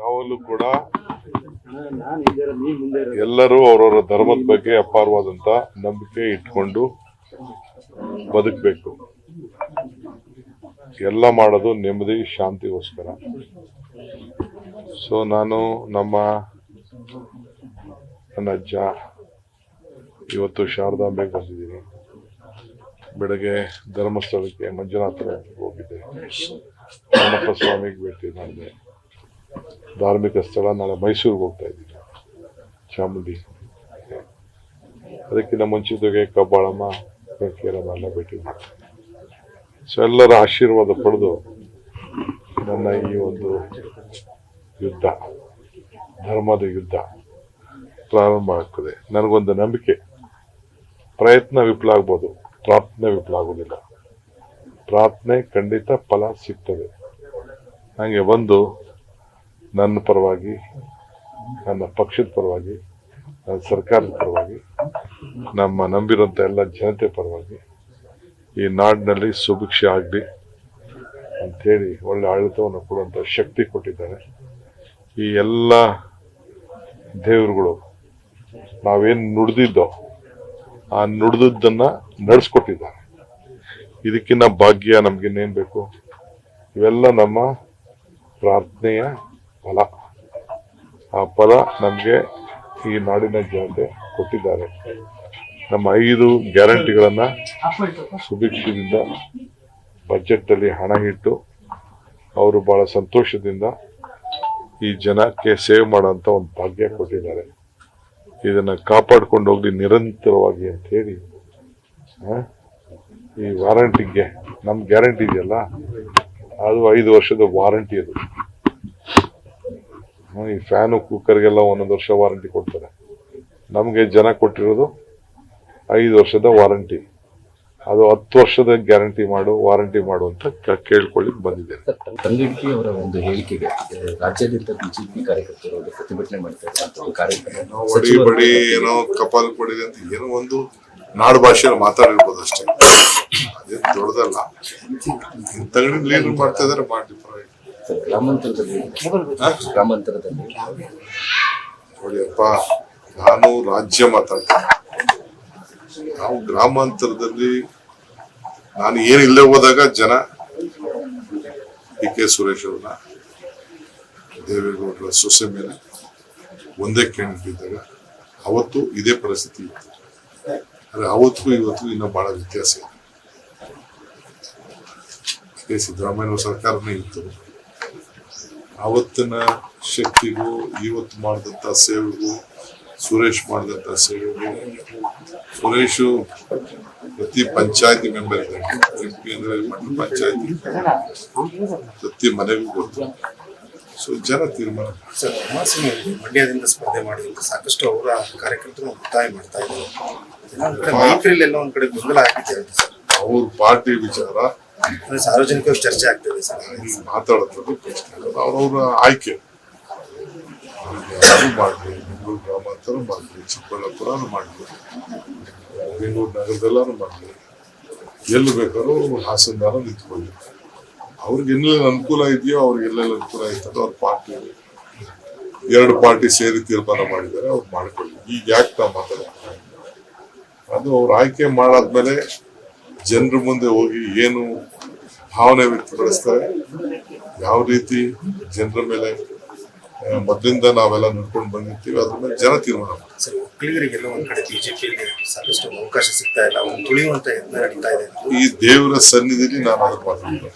ಯಾವಾಗಲೂ ಕೂಡ ಎಲ್ಲರೂ ಅವರವರ ಧರ್ಮದ ಬಗ್ಗೆ ಅಪಾರವಾದಂತ ನಂಬಿಕೆ ಇಟ್ಕೊಂಡು ಬದುಕಬೇಕು. ಎಲ್ಲ ಮಾಡೋದು ನೆಮ್ಮದಿ ಶಾಂತಿಗೋಸ್ಕರ. ಸೊ ನಾನು ನಮ್ಮ ನನ್ನ ಅಜ್ಜ ಇವತ್ತು ಶಾರದಾಂಬೆಗೆ ಬಂದಿದ್ದೀನಿ. ಬೆಳಗ್ಗೆ ಧರ್ಮಸ್ಥಳಕ್ಕೆ ಮಂಜುನಾಥ ಹೋಗಿದ್ದೆ. ಅಣ್ಣಪ್ಪ ಸ್ವಾಮಿಗೆ ಭೇಟಿ ಮಾಡಿದೆ. ಧಾರ್ಮಿಕ ಸ್ಥಳ ನಾಳೆ ಮೈಸೂರಿಗೆ ಹೋಗ್ತಾ ಇದ್ದೀನಿ. ಚಾಮುಂಡಿ. ಅದಕ್ಕಿಂತ ಮುಂಚಿತವಾಗಿ ಕಬ್ಬಾಳಮ್ಮ ಕೇರಮ್ಮ ಎಲ್ಲ ಭೇಟಿ ಸೊ ಎಲ್ಲರ ಆಶೀರ್ವಾದ ಪಡೆದು ನನ್ನ ಈ ಒಂದು ಯುದ್ಧ, ಧರ್ಮದ ಯುದ್ಧ ಪ್ರಾರಂಭ ಆಗ್ತದೆ. ನನಗೊಂದು ನಂಬಿಕೆ. ಪ್ರಯತ್ನ ವಿಫಲ ಆಗ್ಬೋದು. ಪ್ರಾರ್ಥನೆ ವಿಫಲ ಆಗೋದಿಲ್ಲ ಪ್ರಾರ್ಥನೆ ಖಂಡಿತ ಫಲ ಸಿಗ್ತದೆ. ಹಾಗೆ ಬಂದು ನನ್ನ ಪರವಾಗಿ, ನನ್ನ ಪಕ್ಷದ ಪರವಾಗಿ, ನನ್ನ ಸರ್ಕಾರದ ಪರವಾಗಿ, ನಮ್ಮ ನಂಬಿರುವಂಥ ಎಲ್ಲ ಜನತೆ ಪರವಾಗಿ ಈ ನಾಡಿನಲ್ಲಿ ಸುಭಿಕ್ಷೆ ಆಗಲಿ ಅಂಥೇಳಿ ಒಳ್ಳೆ ಆಡಳಿತವನ್ನು ಕೊಡುವಂಥ ಶಕ್ತಿ ಕೊಟ್ಟಿದ್ದಾರೆ. ಈ ಎಲ್ಲ ದೇವರುಗಳು ನಾವೇನು ನುಡಿದಿದ್ದೋ ಆ ನುಡಿದದ್ದನ್ನು ನಡೆಸ್ಕೊಟ್ಟಿದ್ದಾರೆ. ಇದಕ್ಕಿನ್ನ ಭಾಗ್ಯ ನಮಗಿನ್ನೇನು ಬೇಕು? ಇವೆಲ್ಲ ನಮ್ಮ ಪ್ರಾರ್ಥನೆಯ ಫಲ ಆ ಫಲ ನಮಗೆ ಈ ನಾಡಿನ ಜನತೆ ಕೊಟ್ಟಿದ್ದಾರೆ. ನಮ್ಮ ಐದು ಗ್ಯಾರಂಟಿಗಳನ್ನ ಸುಭಿಕ್ಷದಿಂದ ಬಜೆಟ್ ಅಲ್ಲಿ ಹಣ ಇಟ್ಟು ಅವರು ಬಹಳ ಸಂತೋಷದಿಂದ ಈ ಜನಕ್ಕೆ ಸೇವ್ ಮಾಡೋಂಥ ಒಂದು ಭಾಗ್ಯ ಕೊಟ್ಟಿದ್ದಾರೆ. ಇದನ್ನ ಕಾಪಾಡ್ಕೊಂಡು ಹೋಗಿ ನಿರಂತರವಾಗಿ ಅಂತ ಹೇಳಿ ಈ ವಾರಂಟಿಗೆ ನಮ್ಮ ಗ್ಯಾರಂಟಿ ಇದೆಯಲ್ಲ? ಅದು ಐದು ವರ್ಷದ ವಾರಂಟಿ ಅದು. ಈ ಫ್ಯಾನು ಕುಕ್ಕರ್ಗೆಲ್ಲ ಒಂದೊಂದು ವರ್ಷ ವಾರಂಟಿ ಕೊಡ್ತಾರೆ. ನಮಗೆ ಜನ ಕೊಟ್ಟಿರೋದು ಐದು ವರ್ಷದ ವಾರಂಟಿ ಅದು ಹತ್ತು ವರ್ಷದ ಗ್ಯಾರಂಟಿ ಮಾಡು ವಾರಂಟಿ ಮಾಡು ಅಂತ ಕೇಳ್ಕೊಳ್ಳಿ ಬಂದಿದೆ ಬಂದಿದ್ದೇನೆ. ತಂಗಡಿಕೆ ಅವರ ಒಂದು ಹೇಳಿಕೆಗೆ ರಾಜ್ಯಾದ್ಯಂತ ಬಿಜೆಪಿ ಕಾರ್ಯಕರ್ತರು ಪ್ರತಿಭಟನೆ ಮಾಡ್ತಾರೆ ಬಡಿ ಏನೋ ಕಪಾಲ್ ಕೊಡಿದೆ ಅಂತ ಏನೋ ಒಂದು ನಾಡು ಭಾಷೆಯಲ್ಲಿ ಮಾತಾಡಿರ್ಬೋದು ಅಷ್ಟೇ. ಅದೇನು ದೊಡ್ಡದಲ್ಲ. ತಂಗಡಿ ಲೀಡರ್ ಮಾಡ್ತಾ ಇದಾರೆ ಮಾಡಿ ಪರವಾಗಿಲ್ಲ. ಗ್ರಾಮಾಂತರದಲ್ಲಿ. ಗ್ರಾಮಾಂತರದಲ್ಲಿ. ನೋಡಿಯಪ್ಪ, ನಾನು ರಾಜ್ಯ ಮಾತಾಡ್ತೀನಿ. ನಾವು ಗ್ರಾಮಾಂತರದಲ್ಲಿ ನಾನು ಏನಿಲ್ಲೇ ಹೋದಾಗ ಜನ ಡಿ ಕೆ ಸುರೇಶ್ ಅವ್ರನ್ನ, ದೇವೇಗೌಡರ ಸೊಸೆ ಮೇಲೆ ಒಂದೇ ಕ್ಯಾಂಡಿಡೇಟ್ ಇದ್ದಾಗ ಅವತ್ತು ಇದೇ ಪರಿಸ್ಥಿತಿ ಇತ್ತು. ಆದರೆ ಅವತ್ತು ಇವತ್ತು ಇನ್ನೂ ಬಹಳ ವ್ಯತ್ಯಾಸ ಇದೆ. ಸಿದ್ದರಾಮಯ್ಯ ಸರ್ಕಾರನೇ ಇತ್ತು. ಅವತ್ತಿನ ಶಕ್ತಿಗೂ ಇವತ್ತು ಮಾಡಿದಂಥ ಸೇವೆಗೂ ಸುರೇಶ್ ಮಾಡಿದಂಥ ಸೇವೆಗೂ ಸುರೇಶು ಪ್ರತಿ ಪಂಚಾಯತಿ ಮೆಂಬರ್ ಎಂ ಪಿ ಅಂದ್ರೆ ಮಂಡಲ ಪಂಚಾಯತಿ. ಪ್ರತಿ ಮನೆಗೂ ಗೊತ್ತು. ಸೊ ಜನ ತೀರ್ಮಾನ ಸರ್ ಮಾಸಿನಲ್ಲಿ ಮಂಡ್ಯದಿಂದ ಸ್ಪರ್ಧೆ ಮಾಡಿದಂಥ ಸಾಕಷ್ಟು ಅವರ ಕಾರ್ಯಕರ್ತರು ಒತ್ತಾಯ ಮಾಡ್ತಾ ಇದ್ದಾರೆ. ಮೈತ್ರಿಲಿ ಎಲ್ಲ ಒಂದ್ ಕಡೆ ಗೊಂದಲ ಸರ್. ಅವ್ರ ಪಾರ್ಟಿ ವಿಚಾರ ಸಾರ್ವಜನಿಕವಾಗಿ ಚರ್ಚೆ ಆಗ್ತದೆ ಸರ್. ಇಲ್ಲ. ಅವ್ರವ್ರ ಆಯ್ಕೆ. ಯಾರು ಮಾಡಲಿ? ಬೆಂಗಳೂರು ಗ್ರಾಮಾಂತರ ಮಾಡಲಿ. ಚಿಕ್ಕಬಳ್ಳಾಪುರನು ಮಾಡಲಿ. ಬೆಂಗಳೂರು ನಗರದಲ್ಲಾನು ಮಾಡಲಿ. ಎಲ್ಲಿ ಬೇಕಾದ್ರೂ ಹಾಸನದಾರ ನಿಂತ್ಕೊಳ್ಳಿ. ಅವ್ರಿಗೆ ಎಲ್ಲೆಲ್ಲಿ ಅನುಕೂಲ ಇದೆಯೋ ಅವ್ರಿಗೆ ಎಲ್ಲೆಲ್ಲಿ ಅನುಕೂಲ ಆಯ್ತದೋ ಅವ್ರ ಪಾರ್ಟಿ ಎರಡು ಪಾರ್ಟಿ ಸೇರಿ ತೀರ್ಮಾನ ಮಾಡಿದ್ದಾರೆ, ಅವ್ರು ಮಾಡ್ಕೊಳ್ಳಿ. ಈಗ ಯಾಕೆ ನಾವು ಮಾತಾಡ್ತೀವಿ ಅದು ಅವ್ರು ಆಯ್ಕೆ ಮಾಡಾದ್ಮೇಲೆ ಜನರ ಮುಂದೆ ಹೋಗಿ ಏನು ಭಾವನೆ ವ್ಯಕ್ತಪಡಿಸ್ತಾರೆ. ಯಾವ ರೀತಿ ಜನರ ಮೇಲೆ ಮೊದಲಿಂದ ನಾವೆಲ್ಲ ನಡ್ಕೊಂಡು ಬಂದಿರ್ತೀವಿ ಅದ್ರ ಮೇಲೆ ಜನ ತೀರ್ಮಾನ ಸರ್ ಒಕ್ಕಲಿಗರಿಗೆಲ್ಲ ಒಂದ್ ಕಡೆ ಬಿಜೆಪಿಯಲ್ಲಿ ಸಾಕಷ್ಟು ಅವಕಾಶ ಸಿಗ್ತಾ ಇಲ್ಲ ಅವ್ನು ತುಳಿಯುವಂತ ಯತ್ನ ನಡೀತಾ ಇದೆ. ಈ ದೇವರ ಸನ್ನಿಧಿಯಲ್ಲಿ ನಾನು ಅದಕ್ಕೆ ಮಾತಾಡ್ತೀನಿ